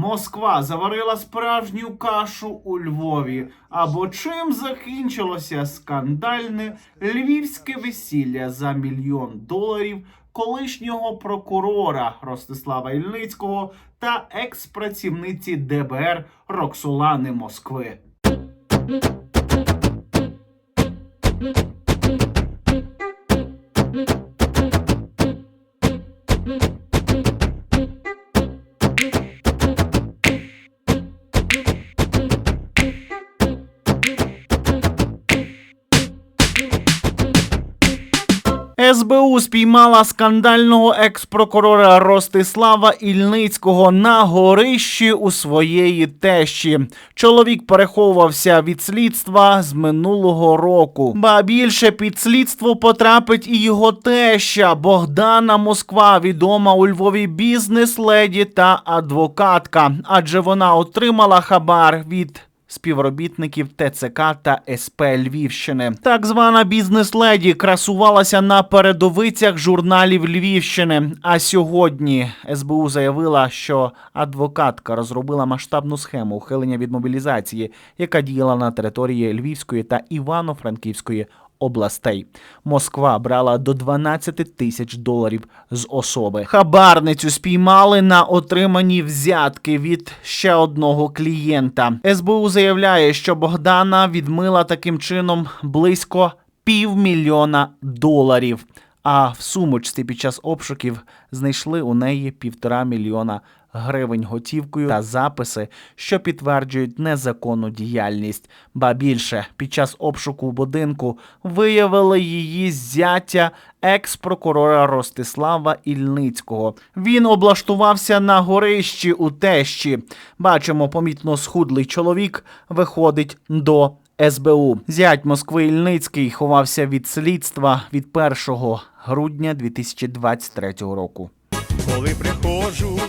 Москва заварила справжню кашу у Львові. Або чим закінчилося скандальне львівське весілля за мільйон доларів колишнього прокурора Ростислава Ільницького та екс-працівниці ДБР Роксолани Москви. СБУ спіймала скандального екс-прокурора Ростислава Ільницького на горищі у своєї тещі. Чоловік переховувався від слідства з минулого року. Ба більше під слідство потрапить і його теща Богдана Москва, відома у Львові бізнес-леді та адвокатка, адже вона отримала хабар від співробітників ТЦК та СП Львівщини. Так звана бізнес-леді красувалася на передовицях журналів Львівщини. А сьогодні СБУ заявила, що адвокатка розробила масштабну схему ухилення від мобілізації, яка діяла на території Львівської та Івано-Франківської областей. Москва брала до 12 тисяч доларів з особи. Хабарницю спіймали на отриманні взятки від ще одного клієнта. СБУ заявляє, що Богдана відмила таким чином близько півмільйона доларів. А в сумочці під час обшуків знайшли у неї півтора мільйона гривень готівкою та записи, що підтверджують незаконну діяльність. Ба більше під час обшуку будинку виявили її зятя екс-прокурора Ростислава Ільницького. Він облаштувався на горищі у тещі. Бачимо, помітно схудлий чоловік виходить до СБУ. Зять Москви Ільницький ховався від слідства від 1 грудня 2023 року. Коли приходжу,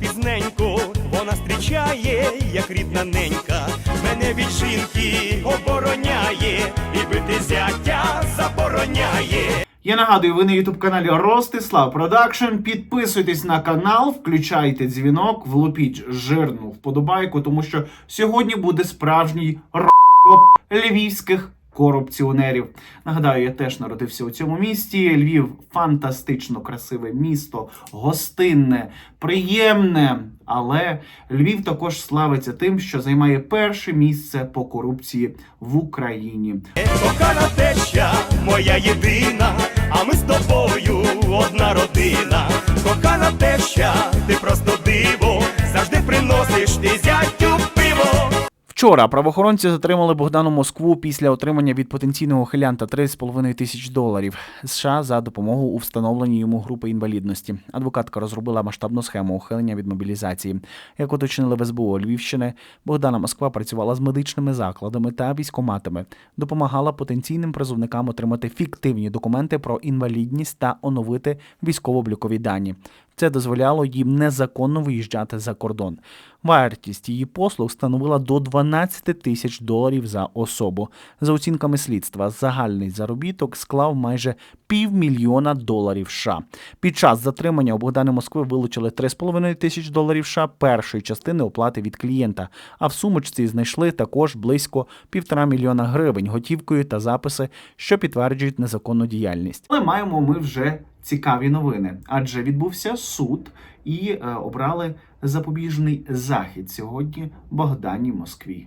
пізненько, вона зустрічає, як рідна ненька, мене від жінки обороняє, і бити зятя забороняє. Я нагадую, ви на ютуб каналі Ростислав Продакшн. Підписуйтесь на канал, включайте дзвінок, влупіть жирну вподобайку, тому що сьогодні буде справжній р**оп львівських корупціонерів. Нагадаю, я теж народився у цьому місті. Львів фантастично красиве місто, гостинне, приємне. Але Львів також славиться тим, що займає перше місце по корупції в Україні. Кохана теща, моя єдина, а ми з тобою одна родина. Кохана теща, ти просто диво, завжди приносиш ти. Вчора правоохоронці затримали Богдану Москву після отримання від потенційного хилянта 3,5 тисяч доларів США за допомогу у встановленні йому групи інвалідності. Адвокатка розробила масштабну схему ухилення від мобілізації. Як уточнили в СБУ Львівщини, Богдана Москва працювала з медичними закладами та військоматами, допомагала потенційним призовникам отримати фіктивні документи про інвалідність та оновити військово-облікові дані. Це дозволяло їм незаконно виїжджати за кордон. Вартість її послуг становила до 12 тисяч доларів за особу. За оцінками слідства, загальний заробіток склав майже півмільйона доларів США. Під час затримання у Богдани Москви вилучили 3,5 тисяч доларів США першої частини оплати від клієнта. А в сумочці знайшли також близько півтора мільйона гривень готівкою та записи, що підтверджують незаконну діяльність. Але маємо ми вже цікаві новини, адже відбувся суд і е, обрали запобіжний захід сьогодні Богдані Москві.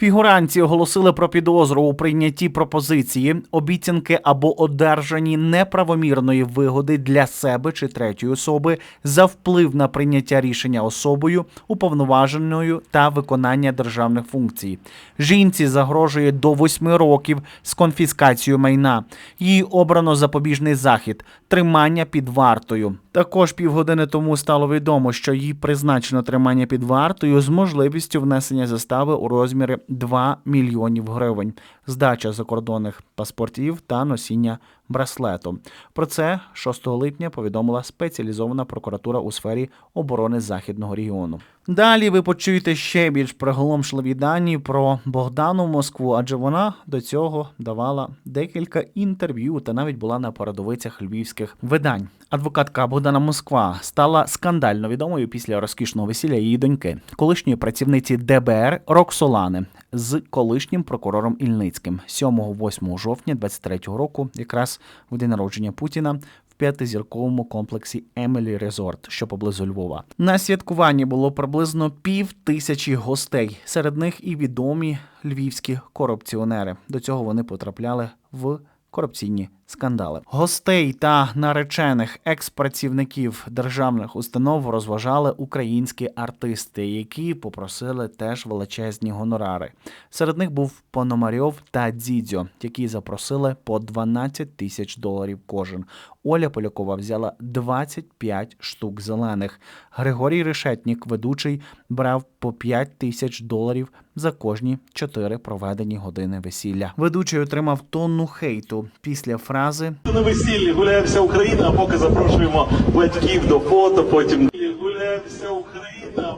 Фігуранці оголосили про підозру у прийнятті пропозиції, обіцянки або одержанні неправомірної вигоди для себе чи третьої особи за вплив на прийняття рішення особою, уповноваженою та виконання державних функцій. Жінці загрожує до восьми років з конфіскацією майна. Їй обрано запобіжний захід тримання під вартою. Також півгодини тому стало відомо, що їй призначено тримання під вартою з можливістю внесення застави у розмірі 2 мільйонів гривень, здача закордонних паспортів та носіння браслету. Про це 6 липня повідомила спеціалізована прокуратура у сфері оборони західного регіону. Далі ви почуєте ще більш приголомшливі дані про Богдану Москву, адже вона до цього давала декілька інтерв'ю та навіть була на передовицях львівських видань. Адвокатка Богдана Москва стала скандально відомою після розкішного весілля її доньки, колишньої працівниці ДБР Роксолани з колишнім прокурором Ільницьким 7-8 жовтня 23-го року, якраз в день народження Путіна. П'ятизірковому комплексі Емелі Резорт, що поблизу Львова. На святкуванні було приблизно пів тисячі гостей. Серед них і відомі львівські корупціонери. До цього вони потрапляли в корупційні скандали. Гостей та наречених екс-працівників державних установ розважали українські артисти, які попросили теж величезні гонорари. Серед них був Пономарьов та Дзідзьо, які запросили по 12 тисяч доларів кожен. Оля Полякова взяла 25 штук зелених. Григорій Решетнік, ведучий, брав по 5 тисяч доларів за кожні 4 проведені години весілля. Ведучий отримав тонну хейту після фрази На весіллі гуляє вся Україна, а поки запрошуємо батьків до фото, потім гуляє вся Україна.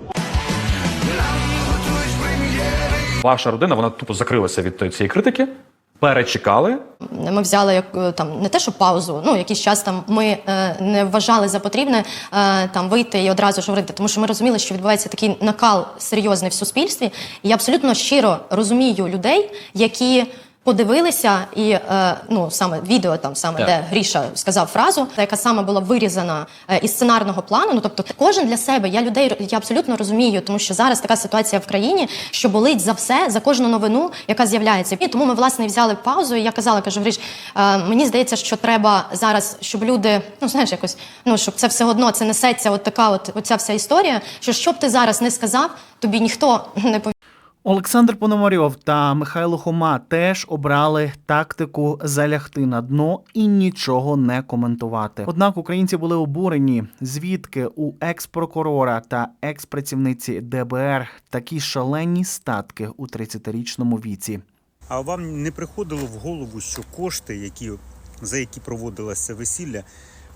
Ваша родина вона тупо закрилася від цієї критики, перечекали. Ми взяли як е, там не те, що паузу, ну якийсь час там ми е, не вважали за потрібне е, там вийти і одразу ж говорити, тому що ми розуміли, що відбувається такий накал серйозний в суспільстві. І я абсолютно щиро розумію людей, які. Подивилися і е, ну саме відео там саме Так. де Гріша сказав фразу, яка саме була вирізана е, із сценарного плану. Ну тобто, кожен для себе. Я людей я абсолютно розумію, тому що зараз така ситуація в країні, що болить за все, за кожну новину, яка з'являється. І тому ми власне взяли паузу. І я казала, кажу, Гріш, е, мені здається, що треба зараз, щоб люди, ну знаєш, якось ну щоб це все одно це несеться, от така, от оця вся історія. Що що б ти зараз не сказав, тобі ніхто не повірить. Олександр Пономарьов та Михайло Хома теж обрали тактику залягти на дно і нічого не коментувати. Однак українці були обурені, звідки у екс-прокурора та екс-працівниці ДБР такі шалені статки у 30-річному віці. А вам не приходило в голову, що кошти, які, за які проводилося весілля,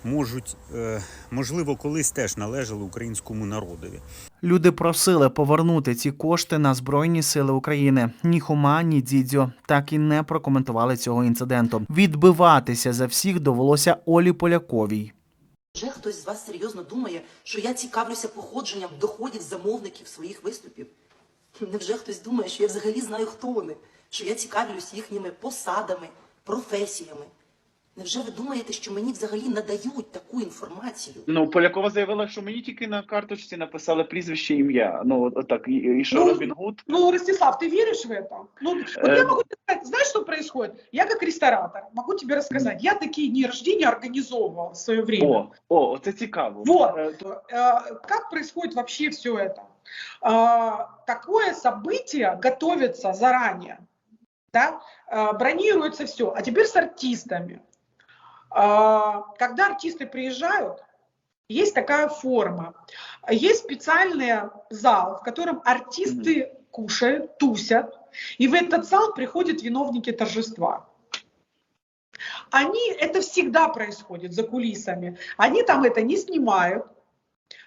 можуть, е, можливо, колись теж належали українському народові? Люди просили повернути ці кошти на Збройні Сили України. Ні Хома, ні Дідзьо так і не прокоментували цього інциденту. Відбиватися за всіх довелося Олі Поляковій. Вже хтось з вас серйозно думає, що я цікавлюся походженням доходів замовників своїх виступів? Невже хтось думає, що я взагалі знаю, хто вони? Що я цікавлюсь їхніми посадами, професіями? Невже ви думаєте, що мені взагалі надають таку інформацію? Ну, Полякова заявила, що мені тільки на карточці написали прізвище ім'я. Ну, от- отак, і, і що Ну, Робін Гуд. Ну, Ростислав, ты веришь в это? Ну, вот Э, я могу тебе сказать, знаешь, что происходит? Я как ресторатор могу тебе рассказать. Я такие дни рождения организовывал в свое время. О, о, це цікаво. Вот. Е, то- Э, Как происходит вообще все это? А, Такое событие готовится заранее, да? А, бронируется все. А теперь с артистами. а, Когда артисты приезжают, есть такая форма. Есть специальный зал, в котором артисты кушают, тусят, и в этот зал приходят виновники торжества. Они, это всегда происходит за кулисами. Они там это не снимают,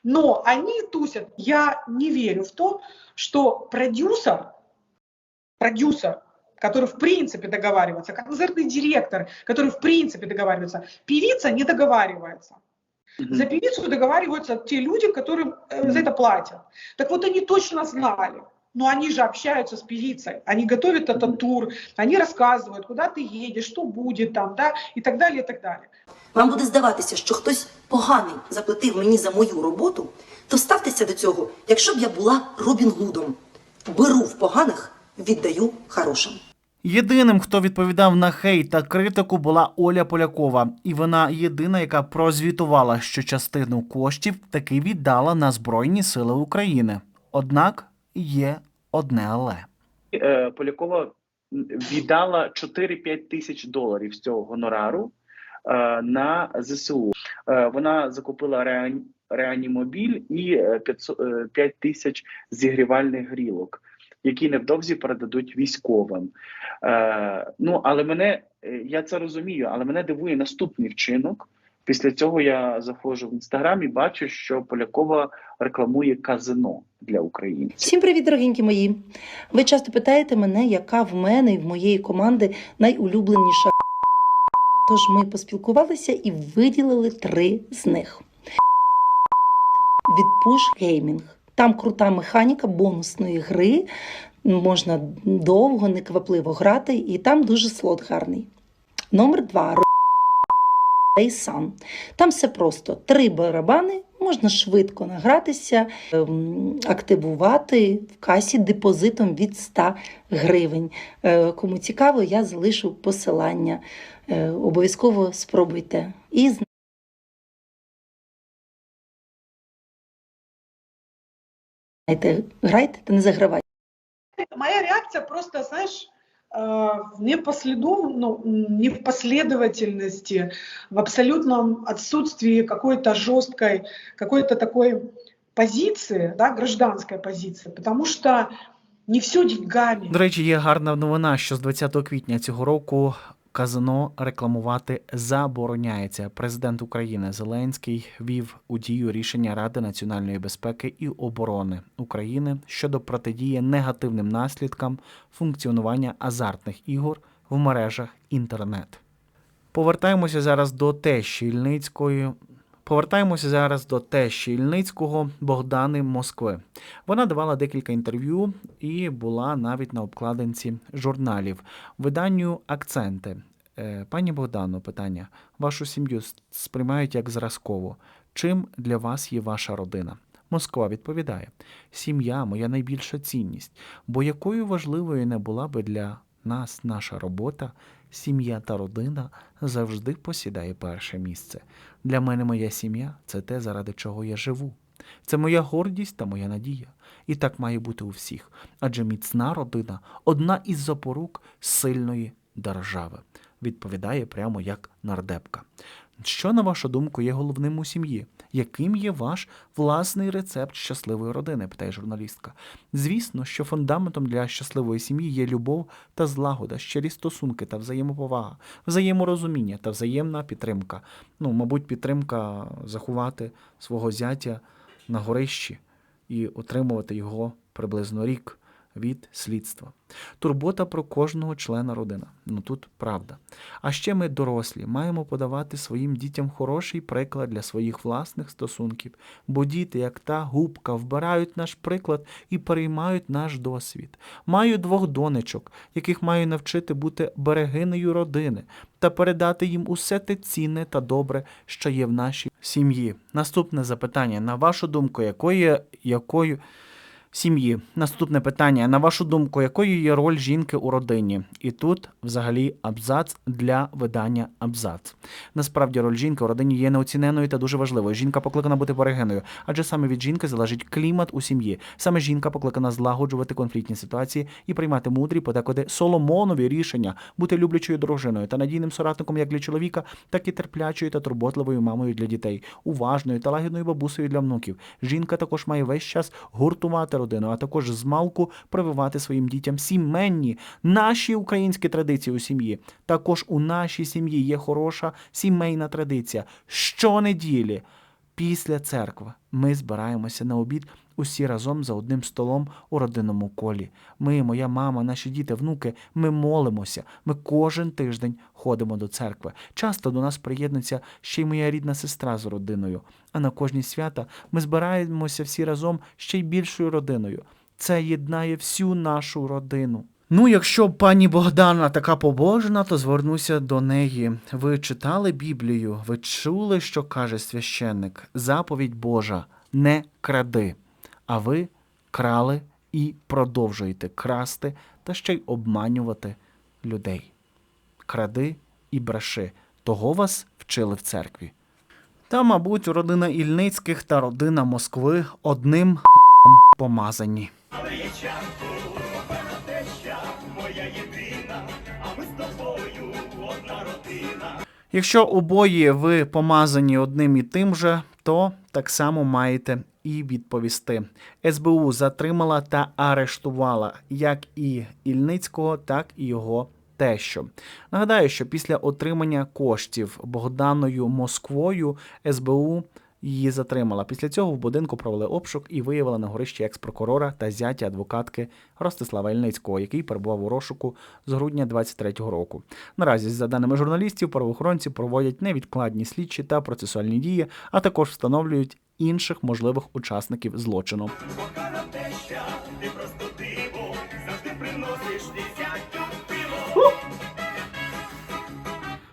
но они тусят. Я не верю в то, что продюсер, продюсер, который в принципе договаривается, концертный директор, который в принципе договаривается, певица не договаривается. мгм. За певицу договариваются те люди, которым э, за это платят. Так вот они точно знали. Но они же общаются с певицей, они готовят этот тур, они рассказывают, куда ты едешь, что будет там, да, и так далее, и так далее. Вам буде здаватися, що хтось поганий заплатив мені за мою роботу, то ставтеся до цього, якщо б я була Робін Гудом. Беру в поганих, віддаю хорошим. Єдиним, хто відповідав на хейт та критику, була Оля Полякова, і вона єдина, яка прозвітувала, що частину коштів таки віддала на Збройні Сили України. Однак є одне але. Е, Полякова віддала 4-5 тисяч доларів з цього гонорару е, на ЗСУ. Е, Вона закупила реані- реанімобіль і е, 500, е, 5 тисяч зігрівальних грілок. Які невдовзі передадуть військовим. Е, ну але мене е, я це розумію, але мене дивує наступний вчинок. Після цього я заходжу в інстаграм і бачу, що Полякова рекламує казино для українців. Всім привіт, дорогенькі мої. Ви часто питаєте мене, яка в мене і в моєї команди найулюбленіша. Тож ми поспілкувалися і виділили три з них. Від Gaming. Там крута механіка бонусної гри. Можна довго, неквапливо грати, і там дуже слот гарний. Номер два. Sun. Там все просто три барабани, можна швидко награтися, ем, активувати в касі депозитом від 100 гривень. Е, Кому цікаво, я залишу посилання. Е, Обов'язково спробуйте. І грайте та не загравайте. Моя реакция просто, знаешь, э, не ну, не в последовательности, в абсолютном отсутствии какой-то жесткой, какой-то такой позиции, да, гражданской позиции, потому что не все деньгами. До речі, є гарна новина, що з 20 квітня цього року казино рекламувати забороняється. Президент України Зеленський вів у дію рішення Ради національної безпеки і оборони України щодо протидії негативним наслідкам функціонування азартних ігор в мережах інтернет. Повертаємося зараз до тещі Ільницької. Повертаємося зараз до тещі Ільницького Богдани Москви. Вона давала декілька інтерв'ю і була навіть на обкладинці журналів. Виданню акценти. Е, Пані Богдано, питання: вашу сім'ю сприймають як зразково. Чим для вас є ваша родина? Москва відповідає: сім'я моя найбільша цінність, бо якою важливою не була би для нас наша робота, сім'я та родина завжди посідає перше місце. Для мене моя сім'я це те, заради чого я живу. Це моя гордість та моя надія. І так має бути у всіх. Адже міцна родина одна із запорук сильної держави. Відповідає прямо як нардепка. Що, на вашу думку, є головним у сім'ї? Яким є ваш власний рецепт щасливої родини? питає журналістка. Звісно, що фундаментом для щасливої сім'ї є любов та злагода, щирі стосунки та взаємоповага, взаєморозуміння та взаємна підтримка. Ну, мабуть, підтримка заховати свого зятя на горищі і отримувати його приблизно рік від слідства. Турбота про кожного члена родини. Ну тут правда. А ще ми, дорослі, маємо подавати своїм дітям хороший приклад для своїх власних стосунків, бо діти, як та губка, вбирають наш приклад і переймають наш досвід. Маю двох донечок, яких маю навчити бути берегинею родини та передати їм усе те цінне та добре, що є в нашій сім'ї. Наступне запитання: на вашу думку, якою якою сім'ї. Наступне питання. На вашу думку, якою є роль жінки у родині? І тут взагалі абзац для видання абзац. Насправді роль жінки у родині є неоціненою та дуже важливою. Жінка покликана бути берегиною, адже саме від жінки залежить клімат у сім'ї. Саме жінка покликана злагоджувати конфліктні ситуації і приймати мудрі, подекуди соломонові рішення, бути люблячою дружиною та надійним соратником як для чоловіка, так і терплячою та турботливою мамою для дітей, уважною та лагідною бабусею для внуків. Жінка також має весь час гуртувати родину, а також змалку прививати своїм дітям сімейні наші українські традиції у сім'ї. Також у нашій сім'ї є хороша сімейна традиція. Щонеділі після церкви ми збираємося на обід усі разом за одним столом у родинному колі. Ми, моя мама, наші діти, внуки, ми молимося. Ми кожен тиждень ходимо до церкви. Часто до нас приєднується ще й моя рідна сестра з родиною. А на кожні свята ми збираємося всі разом ще й більшою родиною. Це єднає всю нашу родину. Ну, якщо пані Богдана така побожна, то звернуся до неї. Ви читали Біблію? Ви чули, що каже священник? Заповідь Божа не кради. А ви крали і продовжуєте красти та ще й обманювати людей. Кради і бреши. Того вас вчили в церкві. Та, мабуть, родина Ільницьких та родина Москви одним помазані. Якщо обоє ви помазані одним і тим же, то так само маєте і відповісти. СБУ затримала та арештувала як і Ільницького, так і його тещу. Нагадаю, що після отримання коштів Богданою Москвою СБУ її затримала. Після цього в будинку провели обшук і виявили на горищі екс-прокурора та зятя адвокатки Ростислава Ільницького, який перебував у розшуку з грудня 23-го року. Наразі, за даними журналістів, правоохоронці проводять невідкладні слідчі та процесуальні дії, а також встановлюють інших можливих учасників злочину.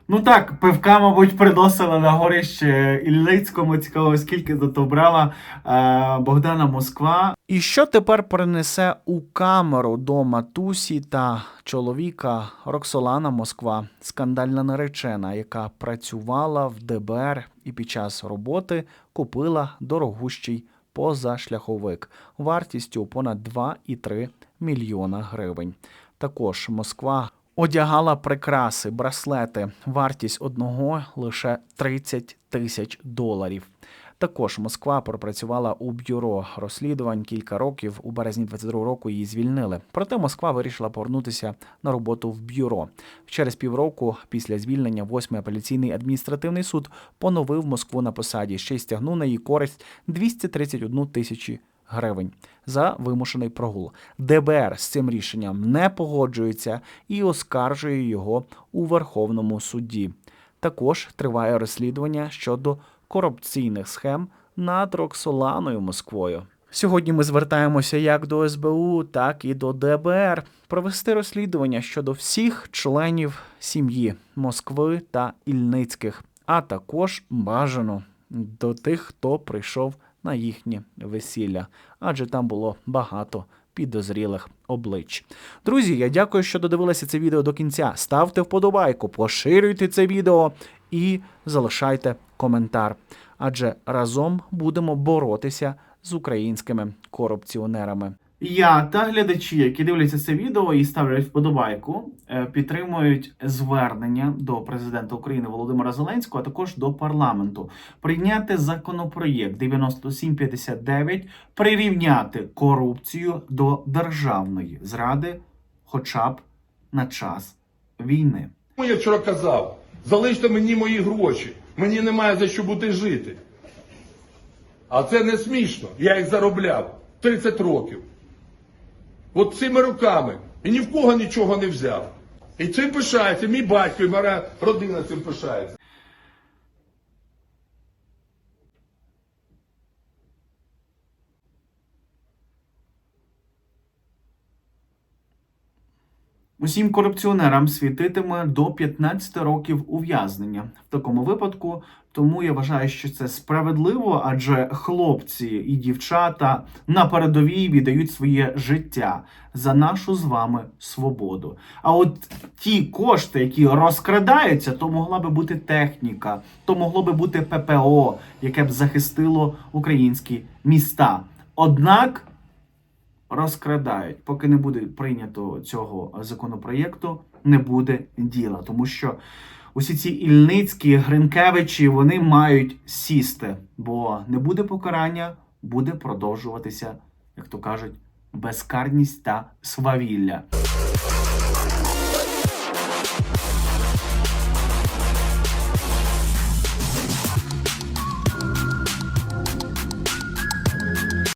Ну так, пивка, мабуть, приносила на горище Ільницькому. Цікаво, скільки зато брала е, Богдана Москва. І що тепер принесе у камеру до матусі та чоловіка Роксолана Москва, скандальна наречена, яка працювала в ДБР і під час роботи купила дорогущий позашляховик вартістю понад 2,3 мільйона гривень. Також Москва одягала прикраси, браслети. Вартість одного лише 30 тисяч доларів. Також Москва пропрацювала у бюро розслідувань кілька років. У березні 22 року її звільнили. Проте Москва вирішила повернутися на роботу в бюро. Через півроку після звільнення восьмий апеляційний адміністративний суд поновив Москву на посаді, ще й стягнув на її користь 231 тисячі гривень за вимушений прогул. ДБР з цим рішенням не погоджується і оскаржує його у Верховному суді. Також триває розслідування щодо корупційних схем над Роксоланою Москвою. Сьогодні ми звертаємося як до СБУ, так і до ДБР провести розслідування щодо всіх членів сім'ї Москви та Ільницьких, а також бажано до тих, хто прийшов на їхнє весілля, адже там було багато підозрілих облич. Друзі, я дякую, що додивилися це відео до кінця. Ставте вподобайку, поширюйте це відео і залишайте коментар. Адже разом будемо боротися з українськими корупціонерами. Я та глядачі, які дивляться це відео і ставлять вподобайку, е, підтримують звернення до президента України Володимира Зеленського, а також до парламенту прийняти законопроєкт 9759, прирівняти корупцію до державної зради, хоча б на час війни. Я вчора казав, залиште мені мої гроші, мені немає за що бути жити. А це не смішно. Я їх заробляв 30 років. От цими руками. І ні в кого нічого не взяв. І цим пишається, мій батько і моя родина цим пишається. Усім корупціонерам світитиме до 15 років ув'язнення в такому випадку. Тому я вважаю, що це справедливо, адже хлопці і дівчата на передовій віддають своє життя за нашу з вами свободу. А от ті кошти, які розкрадаються, то могла би бути техніка, то могло би бути ППО, яке б захистило українські міста. Однак розкрадають. Поки не буде прийнято цього законопроєкту, не буде діла, тому що усі ці Ільницькі, Гринкевичі вони мають сісти, бо не буде покарання, буде продовжуватися, як то кажуть, безкарність та свавілля.